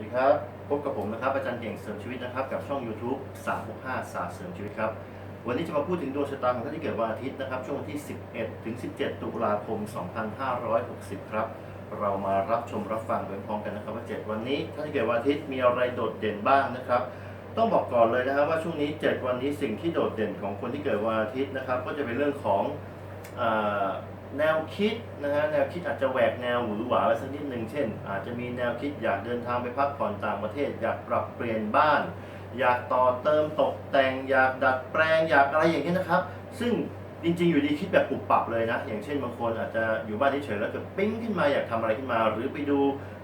ดีครับพบกับผมนะครับอาจารย์เก่งเสริมชีวิตนะครับกับช่อง YouTube 365ศาสตร์เสริมชีวิตครับวันนี้จะมาพูดถึงดวงชะตาของท่านที่เกิดวันอาทิตย์นะครับช่วงวันที่ 11 ถึง 17 ตุลาคม 2560 ครับ เรามารับชมรับฟังไปพร้อมกันนะครับว่า 7 วันนี้ท่านที่เกิดวันอาทิตย์มีอะไรโดดเด่นบ้างนะครับต้องบอกก่อนเลยนะครับว่าช่วงนี้ 7 วันนี้สิ่งที่โดดเด่นของคนที่เกิดวันอาทิตย์นะครับก็จะเป็นเรื่องของ แนวคิดนะฮะแนวคิดอาจจะแหวกแนวหวือหวาไปสักนิดหนึ่งเช่น อาจจะมีแนวคิดอยากเดินทางไปพักผ่อนต่างประเทศ อยากปรับเปลี่ยนบ้าน อยากต่อเติมตกแต่ง อยากดัดแปลงอยากอะไรอย่างนี้ยนะครับ ซึ่งจริงๆ อยู่ดีคิดแบบปุบปับเลยนะ อย่างเช่นบางคนอาจจะอยู่บ้านเฉยๆแล้วเกิดปิ๊งขึ้นมาอยากทำอะไรขึ้นมา หรือไปดู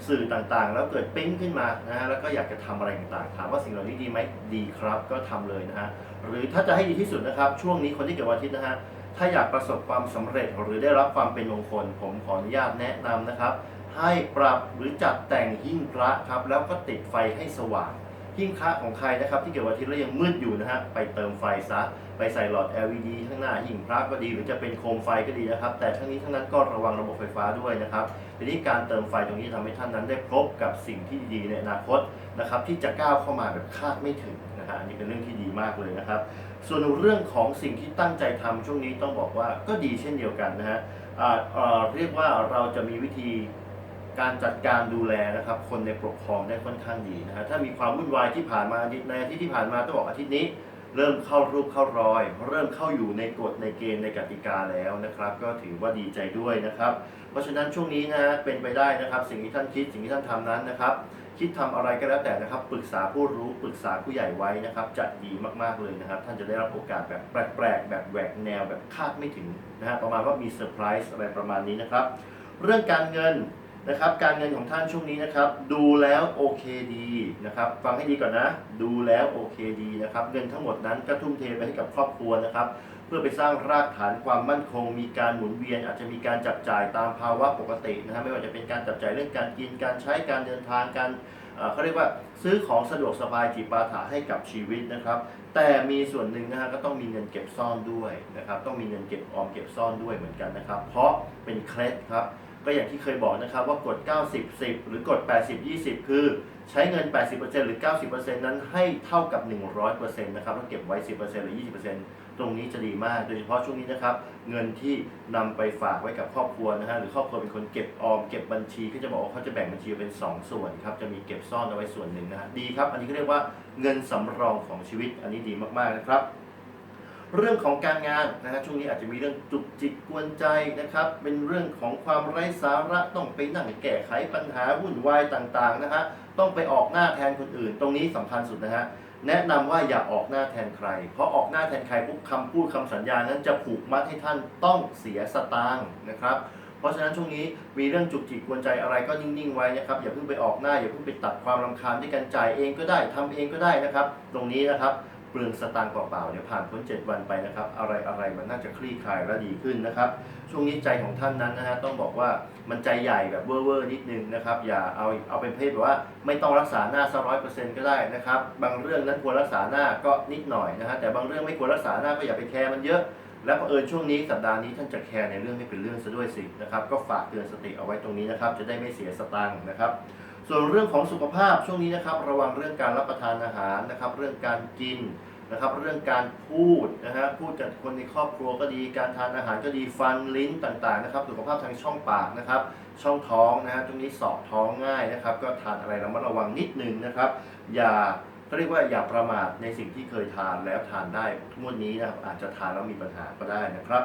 สื่อต่างๆ แล้วเกิดปิ๊งขึ้นมานะฮะแล้วก็อยากจะทำอะไรต่างๆถามว่าสิ่งเหล่านี้ดีไหมดีครับ ก็ทำเลยนะฮะหรือถ้าจะให้ดีที่สุดนะครับ ช่วงนี้คนที่เกิดวันอาทิตย์นะฮะ ถ้าอยากประสบความสำเร็จหรือได้รับความเป็นมงคล ผมขออนุญาตแนะนำนะครับ ให้ปรับหรือจัดแต่งหิ้งพระครับ แล้วก็ติดไฟให้สว่างหิ้งพระของใครนะครับ ที่เกิดวันอาทิตย์แล้วยังมืดอยู่นะฮะไปเติมไฟซะไปใส่หลอด LED ข้างหน้าหิ้งพระก็ดี หรือจะเป็นโคมไฟก็ดีนะครับ แต่ทั้งนี้ทั้งนั้นก็ระวังระบบไฟฟ้าด้วยนะครับทีนี้การเติมไฟตรงนี้ทำให้ท่านนั้นได้พบกับสิ่งที่ดีในอนาคตนะครับที่จะก้าวเข้ามาแบบคาดไม่ถึงนะฮะอันนี้เป็นเรื่องที่ดีมากเลยนะครับ ส่วนเรื่องของสิ่งที่ตั้งใจทำช่วงนี้ต้องบอกว่าก็ดีเช่นเดียวกันนะฮะเอ่อเรียกว่าเราจะมีวิธีการจัดการดูแลนะครับคนในปกครองได้ค่อนข้างดีนะฮะถ้ามีความวุ่นวายที่ผ่านมาในอาทิตย์ที่ผ่านมาต้องบอกอาทิตย์นี้ เริ่มเข้ารูปเข้ารอย เริ่มเข้าอยู่ในกฎในเกณฑ์ในกติกาแล้วนะครับ ก็ถือว่าดีใจด้วยนะครับ เพราะฉะนั้นช่วงนี้นะเป็นไปได้นะครับ สิ่งที่ท่านคิดสิ่งที่ท่านทำนั้นนะครับ คิดทำอะไรก็แล้วแต่นะครับ ปรึกษาผู้รู้ปรึกษาผู้ใหญ่ไว้นะครับ จะดีมากๆเลยนะครับ ท่านจะได้รับโอกาสแบบแปลกๆแบบแหวกแนวแบบคาดไม่ถึงนะฮะประมาณว่ามีเซอร์ไพรส์อะไรประมาณนี้นะครับ เรื่องการเงิน นะครับ การเงินของท่านช่วงนี้นะครับ ดูแล้วโอเคดีนะครับ ฟังให้ดีก่อนนะ ดูแล้วโอเคดีนะครับ เงินทั้งหมดนั้นก็ทุ่มเทไปให้กับครอบครัวนะครับ เพื่อไปสร้างรากฐานความมั่นคง มีการหมุนเวียน อาจจะมีการจับจ่ายตามภาวะปกตินะฮะไม่ว่าจะเป็นการจับจ่ายเรื่องการกิน การใช้ การเดินทาง การเขาเรียกว่าซื้อของสะดวกสบายจิปาถะให้กับชีวิตนะครับ แต่มีส่วนหนึ่งนะฮะก็ต้องมีเงินเก็บซ่อนด้วยนะครับ ต้องมีเงินเก็บออมเก็บซ่อนด้วยเหมือนกันนะครับ เพราะเป็นเคล็ดครับ ก็อย่างที่เคยบอกนะครับว่ากฎ90 10 หรือกฎ80 20 คือใช้เงิน 80%หรือ 90%นั้นให้เท่ากับ 100%นะครับแล้วเก็บไว้ 10%หรือ 20%ตรงนี้จะดีมาก โดยเฉพาะช่วงนี้นะครับ เงินที่นำไปฝากไว้กับครอบครัวนะฮะหรือครอบครัวเป็นคนเก็บออมเก็บบัญชีก็จะบอกว่าเขาจะแบ่งบัญชีเป็น 2 ส่วนครับจะมีเก็บซ่อนเอาไว้ส่วนหนึ่งนะฮะดีครับ อันนี้ก็เรียกว่าเงินสำรองของชีวิตอันนี้ดีมากๆนะครับ เรื่องของการงานนะฮะช่วงนี้อาจจะมีเรื่องจุกจิกกวนใจนะครับ เป็นเรื่องของความไร้สาระต้องไปนั่งแก้ไขปัญหาวุ่นวายต่างๆนะฮะต้องไปออกหน้าแทนคนอื่น ตรงนี้สำคัญสุดนะฮะแนะนำว่าอย่าออกหน้าแทนใคร เพราะออกหน้าแทนใครปุ๊บคำพูดคำสัญญานั้นจะผูกมัดให้ท่านต้องเสียสตางค์นะครับเพราะฉะนั้นช่วงนี้มีเรื่องจุกจิกกวนใจอะไรก็นิ่งๆไว้นะครับอย่าเพิ่งไปออกหน้าอย่าเพิ่งไปตัดความรำคาญด้วยกันจ่ายเองก็ได้ทำเองก็ได้นะครับ ตรงนี้นะครับ ลืองสตางค์เปล่าๆเดี๋ยวผ่านพ้น 7 วันไปนะครับ อะไรอะไรมันน่าจะคลี่คลายและดีขึ้นนะครับ ช่วงนี้ใจของท่านนั้นนะฮะต้องบอกว่ามันใจใหญ่แบบเว่อร์ๆนิดนึงนะครับ อย่าเอาเอาเป็นเพศแบบว่า ไม่ต้องรักษาหน้าสักร้อยเปอร์เซ็นต์ก็ได้นะครับ บางเรื่องนั้นควรรักษาหน้าก็นิดหน่อยนะฮะแต่บางเรื่องไม่ควรรักษาหน้าก็อย่าไปแคร์มันเยอะและเผอิญช่วงนี้สัปดาห์นี้ท่านจะแคร์ในเรื่องไม่เป็นเรื่องซะด้วยสินะครับ ก็ฝากเตือนสติเอาไว้ตรงนี้นะครับ จะได้ไม่เสียสตางค์นะครับ ส่วนเรื่องของสุขภาพช่วงนี้นะครับ ระวังเรื่องการรับประทานอาหารนะครับ เรื่องการกิน นะครับเรื่องการพูดนะฮะพูดกับคนในครอบครัวก็ดี การทานอาหารก็ดีฟันลิ้นต่างๆนะครับสุขภาพทางช่องปากนะครับ ช่องท้องนะฮะตรงนี้สอบท้องง่ายนะครับ ก็ทานอะไรระมัดระวังนิดนึงนะครับ อย่าเขาเรียกว่าอย่าประมาทในสิ่งที่เคยทานแล้วทานได้งวดนี้นะครับอาจจะทานแล้วมีปัญหาก็ได้นะครับ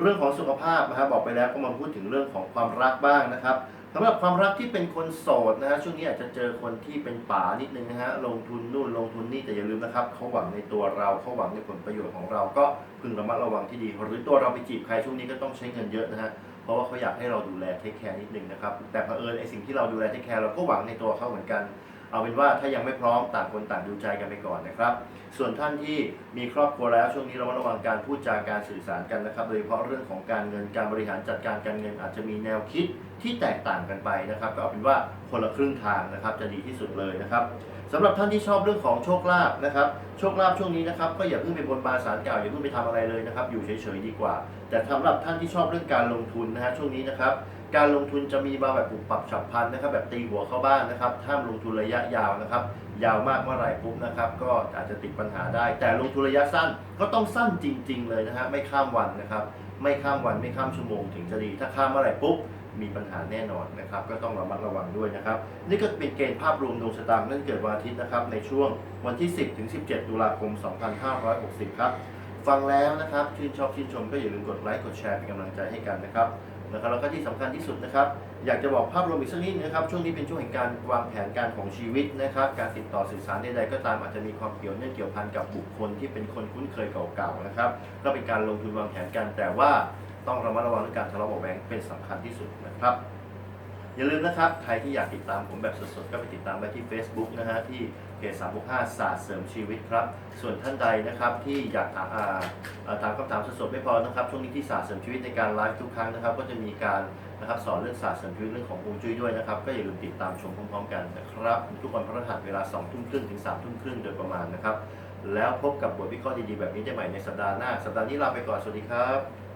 เรื่องของสุขภาพนะครับบอกไปแล้วก็มาพูดถึงเรื่องของความรักบ้างนะครับ สำหรับความรักที่เป็นคนโสดนะฮะช่วงนี้อาจจะเจอคนที่เป็นป๋านิดนึงนะฮะลงทุนนู่นลงทุนนี่แต่อย่าลืมนะครับเขาหวังในตัวเราเขาหวังในผลประโยชน์ของเราก็พึงระมัดระวังที่ดีหรือตัวเราไปจีบใครช่วงนี้ก็ต้องใช้เงินเยอะนะฮะเพราะว่าเขาอยากให้เราดูแลเทคแคร์นิดนึงนะครับแต่เผอิญไอสิ่งที่เราดูแลเทคแคร์เราก็หวังในตัวเขาเหมือนกัน เอาเป็นว่าถ้ายังไม่พร้อมต่างคนต่างดูใจกันไปก่อนนะครับ ส่วนท่านที่มีครอบครัวแล้วช่วงนี้เราระวังการพูดจาการสื่อสารกันนะครับ โดยเฉพาะเรื่องของการเงินการบริหารจัดการการเงินอาจจะมีแนวคิดที่แตกต่างกันไปนะครับก็เอาเป็นว่าคนละครึ่งทางนะครับจะดีที่สุดเลยนะครับสำหรับท่านที่ชอบเรื่องของโชคลาภนะครับโชคลาภช่วงนี้นะครับก็อย่าเพิ่งไปบนบานสารกล่าวอย่าเพิ่งไปทำอะไรเลยนะครับ อยู่เฉยๆดีกว่า แต่สำหรับท่านที่ชอบเรื่องการลงทุนนะฮะช่วงนี้นะครับ การลงทุนจะมีมาแบบปรับปรับฉับพลันนะครับ แบบตีหัวเข้าบ้านนะครับห้ามลงทุนระยะยาวนะครับ ยาวมากเมื่อไหร่ปุ๊บนะครับ ก็อาจจะติดปัญหาได้ แต่ลงทุนระยะสั้นก็ต้องสั้นจริง ๆ เลยนะฮะไม่ข้ามวันนะครับ ไม่ข้ามวันไม่ข้ามชั่วโมงถึงจะดี ถ้าข้ามเมื่อไหร่ปุ๊บมีปัญหาแน่นอนนะครับ ก็ต้องระมัดระวังด้วยนะครับ นี่ก็เป็นเกณฑ์ภาพรวมดวงชะตานั่นเกิดวันอาทิตย์นะครับ ในช่วงวันที่ 10 ถึง 17 ตุลาคม 2560 ครับ ฟังแล้วนะครับ ชื่นชอบชื่นชมก็อย่าลืมกดไลค์กดแชร์เป็นกำลังใจให้กันนะครับ นะครับแล้วก็ที่สำคัญที่สุดนะครับ อยากจะบอกภาพรวมอีกสักนิดนะครับ ช่วงนี้เป็นช่วงแห่งการวางแผนการของชีวิตนะครับ การติดต่อสื่อสารใดๆก็ตามอาจจะมีความเกี่ยวเนื่องเกี่ยวพันกับบุคคลที่เป็นคนคุ้นเคยเก่าๆนะครับ ก็เป็นการลงทุนวางแผนกันแต่ว่าต้องระมัดระวังเรื่องการทะเลาะเบาะแว้งเป็นสำคัญที่สุดนะครับ อย่าลืมนะครับ ใครที่อยากติดตามผมแบบสดๆ ก็ไปติดตามได้ที่ Facebook นะฮะ ที่เพจ365ศาสตร์เสริมชีวิตครับ ส่วนท่านใดนะครับที่อยากถามถามคำถามสดๆ ไม่พอนะครับ ช่วงนี้ที่ศาสตร์เสริมชีวิตในการไลฟ์ทุกครั้งนะครับ ก็จะมีการนะครับสอนเรื่องศาสตร์เสริมชีวิตเรื่องของฮวงจุ้ยด้วยนะครับ ก็อย่าลืมติดตามชมพร้อมๆกันนะครับ ทุกวันพฤหัสเวลา2ทุ่มครึ่งถึง3ทุ่มครึ่งโดยประมาณนะครับ แล้วพบกับบทวิเคราะห์ดีๆแบบนี้ได้ใหม่ในสัปดาห์หน้า สัปดาห์นี้ลาไปก่อน สวัสดีครับ